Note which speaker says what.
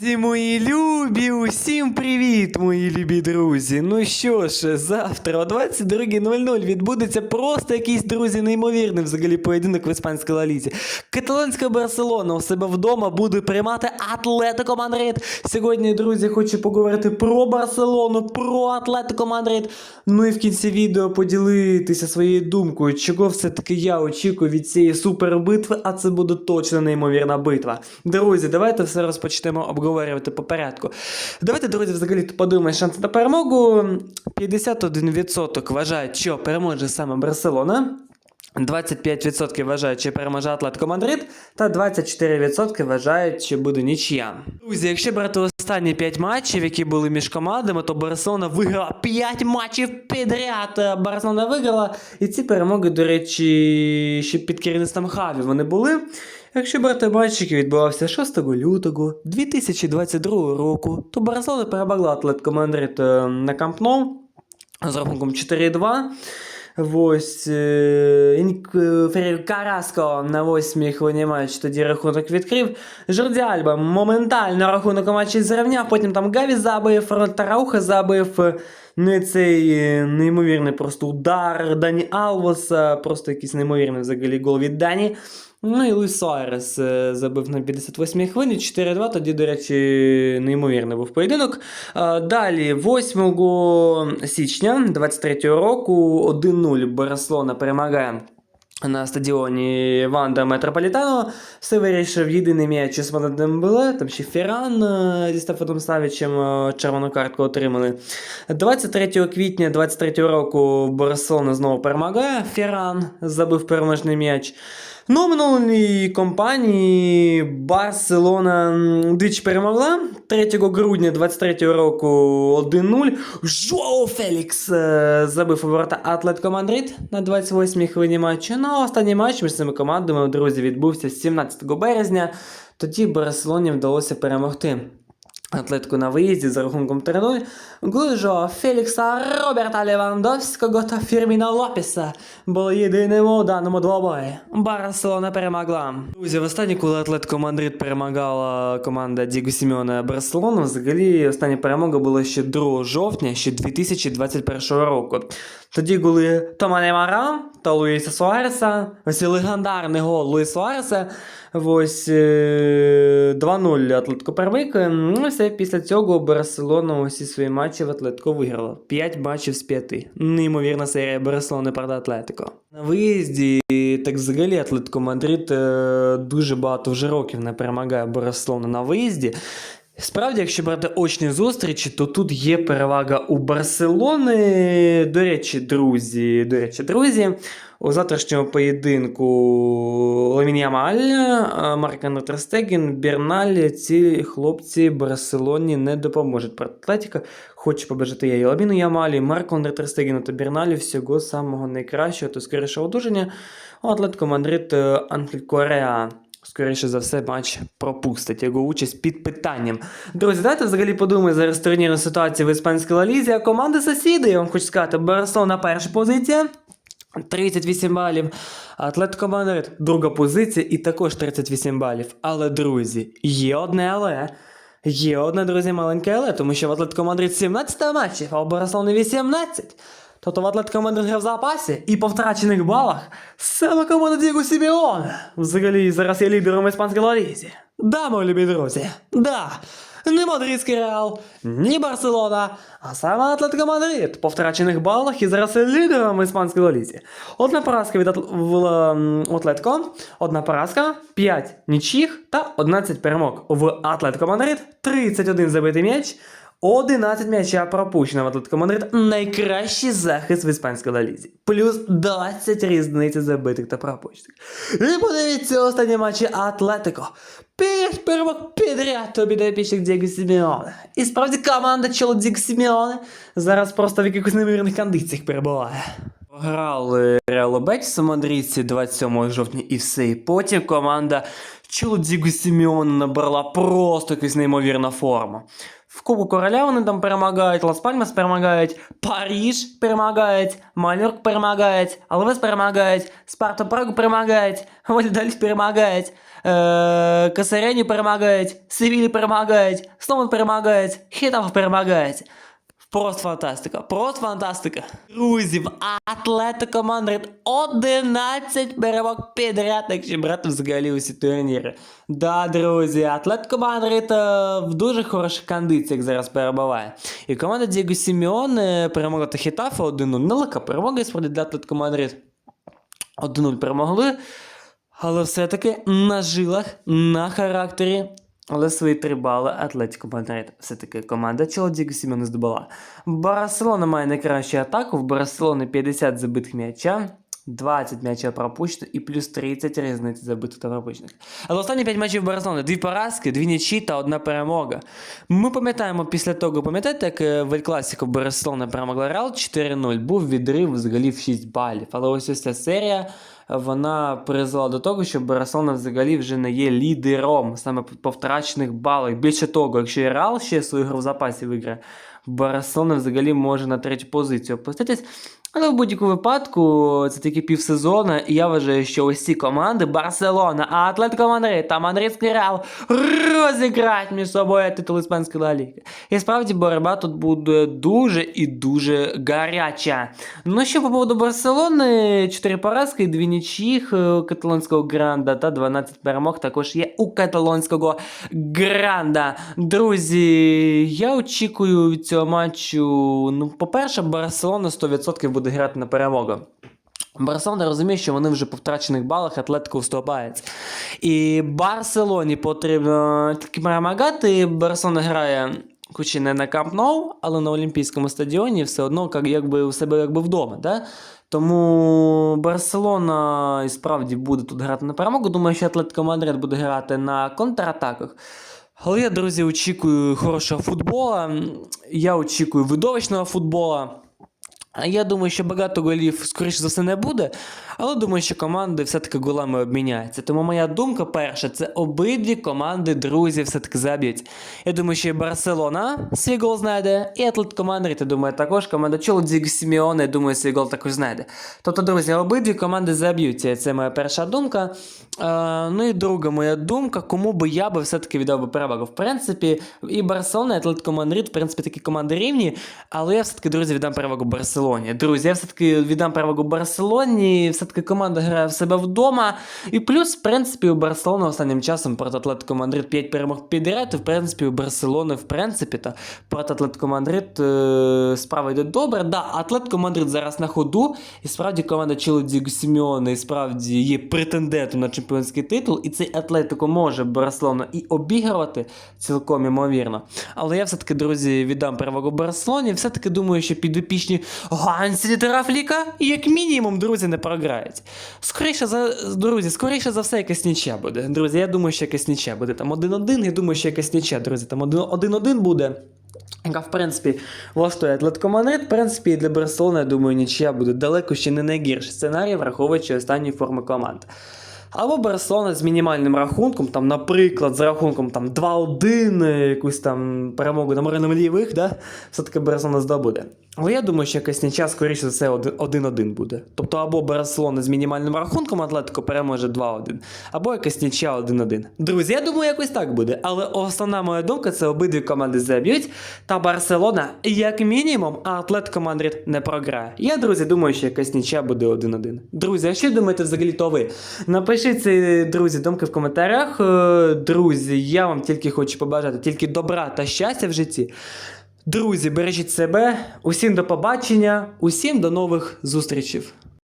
Speaker 1: Друзі, мої любі, усім привіт, мої любі друзі. Ну що ж, завтра о 22.00 відбудеться просто якийсь друзі неймовірний взагалі поєдинок в іспанській лалізі. Каталонська Барселона у себе вдома буде приймати Атлетико Мадрид. Сьогодні, друзі, хочу поговорити про Барселону, про Атлетико Мадрид. Ну і в кінці відео поділитися своєю думкою, чого все-таки я очікую від цієї супербитви, а це буде точно неймовірна битва. Друзі, давайте все розпочнемо обговорювати по порядку. Давайте, друзі, взагалі подумаємо шанси на перемогу. 51% вважають, що переможе саме Барселона. 25% вважають, що переможе Атлетико Мадрид, та 24% вважають, що буде нічия. Друзі, якщо брати останні 5 матчів, які були між командами, то Барселона виграла 5 матчів підряд. Барселона виграла, і ці перемоги, до речі, ще під керівництвом Хаві вони були. Якщо брати матч, який відбувався 6 лютого 2022 року, то Барселона перемогла Атлетико Мадрид е, на Камп Ноу з рахунком 4-2. Ось е, е, Феррер Караско на восьмій хвилині матчу тоді рахунок відкрив. Жорді Альба моментально рахунок матчі зрівняв, потім там Гаві забив, Тарауха забив. Ну і цей неймовірний просто удар Дані Алвоса, просто якийсь неймовірний взагалі гол від Дані. Ну і Луїс Суарес е, забив на 58-й хвилині 4-2. Тоді, до речі, неймовірний був поєдинок. Далі, 8 січня 23-го року, 1-0 Барселона перемагає. На стадіоні Ванда Метрополітано все вирішив єдиний м'яч Османа Дембеле, там ще Ферран е, зі Стефаном Савічем е, червону картку отримали. 23 квітня 23 року Барселона знову перемагає. Ферран забив переможний м'яч. Ну, в минулій компанії Барселона двічі перемогла. 3 грудня 23 року 1-0. Жоу Фелікс е, забив у ворота Атлетико Мадрид на 28-й хвилині матчу. Ну, а останній матч між цими командами, друзі, відбувся 17 березня. Тоді Барселоні вдалося перемогти. Атлетику на виїзді за рахунком 3-0. Голи Жоа Фелікса, Роберта Левандовського та Фірміна Лопеса були єдиними у даному двобої. Барселона перемогла. Друзі, востаннє, коли Атлетико Мадрид перемагала команда Діго Сімеона Барселону, взагалі остання перемога була ще 2 жовтня ще 2021 року. Тоді голи Тома Неймара та Луїса Суареса, ось легендарний гол Луїса Суареса, ось е, 2-0 Атлетико первик. Ну, все, після цього Барселона усі свої матчі в Атлетико виграла. 5 матчів з 5. Неймовірна серія Барселони проти Атлетико. На виїзді, так взагалі, Атлетико Мадрид е, дуже багато вже років не перемагає Барселону на виїзді. Справді, якщо брати очні зустрічі, то тут є перевага у Барселони. До речі, друзі, до речі, друзі, у завтрашньому поєдинку Ламін Ямаль, е, Марк Андре Берналь, ці хлопці Барселоні не допоможуть. Атлетіка хочу побажати я і Ламіну Ямалі, Марку Андре та Берналі всього самого найкращого та скорішого одужання. У Атлетико Мадрид е, Анхель Кореа скоріше за все, матч пропустить його участь під питанням. Друзі, давайте взагалі подумаємо зараз турнірну ситуацію в іспанській лалізі, а команди сусіди, я вам хочу сказати, Барселона перша позиція. 38 балів. Атлетико Мадрид друга позиція і також 38 балів. Але, друзі, є одне але. Є одне, друзі, маленьке але, тому що в Атлетико Мадрид 17 матчів, а у Барселони 18. Тобто в Атлетико Мадрид в запасі і по втрачених балах саме команда Діго Сімеона. Взагалі зараз є лідером іспанської лалізі. Да, мої любі друзі, да. Не Мадридський Реал, ні Барселона, а саме Атлетико Мадрид по втрачених балах і зараз лідером іспанської лалізі. Одна поразка від ем, Атлетико, одна поразка, 5 нічих та 11 перемог. В Атлетико Мадрид 31 забитий м'яч, 11 м'яча пропущено в Атлетико Мадрид. Найкращий захист в іспанській лалізі. Плюс 20 різниці забитих та пропущених. І подивіться останні матчі Атлетико. П'ять перемог підряд тобі до епічних Діго Сімеоне. І справді команда чоло Діго Сімеоне зараз просто в якихось неймовірних кондиціях перебуває. Грали Реал Бетіс у Мадридці 27 жовтня і все. І потім команда чоло Діго Сімеоне набрала просто якусь неймовірна форма. В Кубку Короля вони там перемагають, Лас Пальмас перемагають, Париж перемагають, Мальорк перемагають, Алвес перемагають, Спарта Прагу перемагають, Вальдаліс перемагають. Е, Касарені перемагають, Севілі перемагають, Сломан перемагають, Хітав перемагають. Просто фантастика, просто фантастика. Друзі, в Атлетико Мадрид 11 перемог підряд, якщо брати взагалі усі турніри. Да, друзі, Атлетико Мадрид е, в дуже хороших кондиціях зараз перебуває. І команда Дієго Сіміоне перемогла Хітафа 1-0. Нелегка перемога справді для Атлетико Мадрид. 1-0 перемогли. Але все-таки на жилах, на характері. Але свої три бали Атлетико Мадрид все-таки команда Чолодіго Сімена здобула. Барселона має найкращу атаку. В Барселони 50 забитих м'яча, 20 м'яча пропущено і плюс 30 різниці забитих та пропущених. Але останні 5 матчів Барселони, дві поразки, дві нічі та одна перемога. Ми пам'ятаємо після того, пам'ятаєте, як е, в Ель Класіко Барселона перемогла Реал 4-0, був відрив взагалі в 6 балів. Але ось ось ця серія вона призвела до того, що Барселона взагалі вже не є лідером саме по втрачених балах. Більше того, якщо і Реал ще свою гру в запасі виграє, Барселона взагалі може на третю позицію опуститись. Але в будь-якому випадку це тільки півсезона, і я вважаю, що ось ці команди Барселона, Атлетико Мадрид та Мадридський Реал розіграють між собою титул Іспанської Ла Ліги. І справді боротьба тут буде дуже і дуже гаряча. Ну що по поводу Барселони, 4 поразки, 2 нічих у каталонського гранда та 12 перемог також є у каталонського гранда. Друзі, я очікую від цього матчу. Ну, по-перше, Барселона 100% буде грати на перемогу. Барселона розуміє, що вони вже по втрачених балах Атлетико вступається. І Барселоні потрібно тільки перемагати. Барселона грає. Хоч і не на Камп Ноу, але на Олімпійському стадіоні все одно як, якби у себе якби вдома. Да? Тому Барселона і справді буде тут грати на перемогу. Думаю, що Атлетико Мадрид буде грати на контратаках. Але я, друзі, очікую хорошого футбола. Я очікую видовищного футбола. Я думаю, що багато голів, скоріше за все, не буде, але думаю, що команди все-таки голами обміняються. Тому моя думка перша, це обидві команди друзі все-таки заб'ють. Я думаю, що і Барселона свій гол знайде, і Атлетико Мадрид, я думаю, також команда Чолодзіг Сіміоне, я думаю, свій гол також знайде. Тобто, друзі, обидві команди заб'ються. Це моя перша думка. Е, ну і друга моя думка, кому би я би все-таки віддав би перевагу. В принципі, і Барселона, і Атлетико Мадрид, в принципі, такі команди рівні, але я все-таки, друзі, віддам перевагу Барселоні. Друзі, я все-таки віддам перевагу Барселоні, все-таки команда грає в себе вдома. І плюс, в принципі, у Барселони останнім часом проти Атлетико Мадрид 5 перемог підряд, і в принципі, у Барселони, в принципі, та проти Атлетико Мадрид е, справа йде добре. Да, Атлетико Мадрид зараз на ходу, і справді команда Челодіго Сіміоне і справді є претендентом на чемпіонський титул, і цей Атлетико може Барселону і обігрувати цілком імовірно. Але я все-таки, друзі, віддам перевагу Барселоні. Все-таки думаю, що підопічні Гансі Терафліка, як мінімум, друзі, не програють. Скоріше за друзі, скоріше за все, якась нічя буде. Друзі, я думаю, що якась нічя буде. Там 1-1, я думаю, що якась нічя, друзі. Там 1-1 буде. Яка, в принципі, влаштує Атлетико Мадрид, в принципі, для Барселони, я думаю, нічия буде далеко ще не найгірший сценарій, враховуючи останні форми команд. Або Барселона з мінімальним рахунком, там, наприклад, з рахунком там, 2-1, е, якусь там перемогу на моринам лівих, да? все-таки Барселона здобуде. Але я думаю, що якась нічия, скоріше за все, 1-1 буде. Тобто або Барселона з мінімальним рахунком Атлетико переможе 2-1, або якась нічия 1-1. Друзі, я думаю, якось так буде. Але основна моя думка це обидві команди заб'ють. Та Барселона, як мінімум, а Атлетико Мадрид не програє. Я, друзі, думаю, що якась нічия буде 1-1. Друзі, а що думаєте взагалі то ви? Напишіть ці, друзі, думки в коментарях. Е, Друзі, я вам тільки хочу побажати тільки добра та щастя в житті. Друзі, бережіть себе, усім до побачення, усім до нових зустрічей.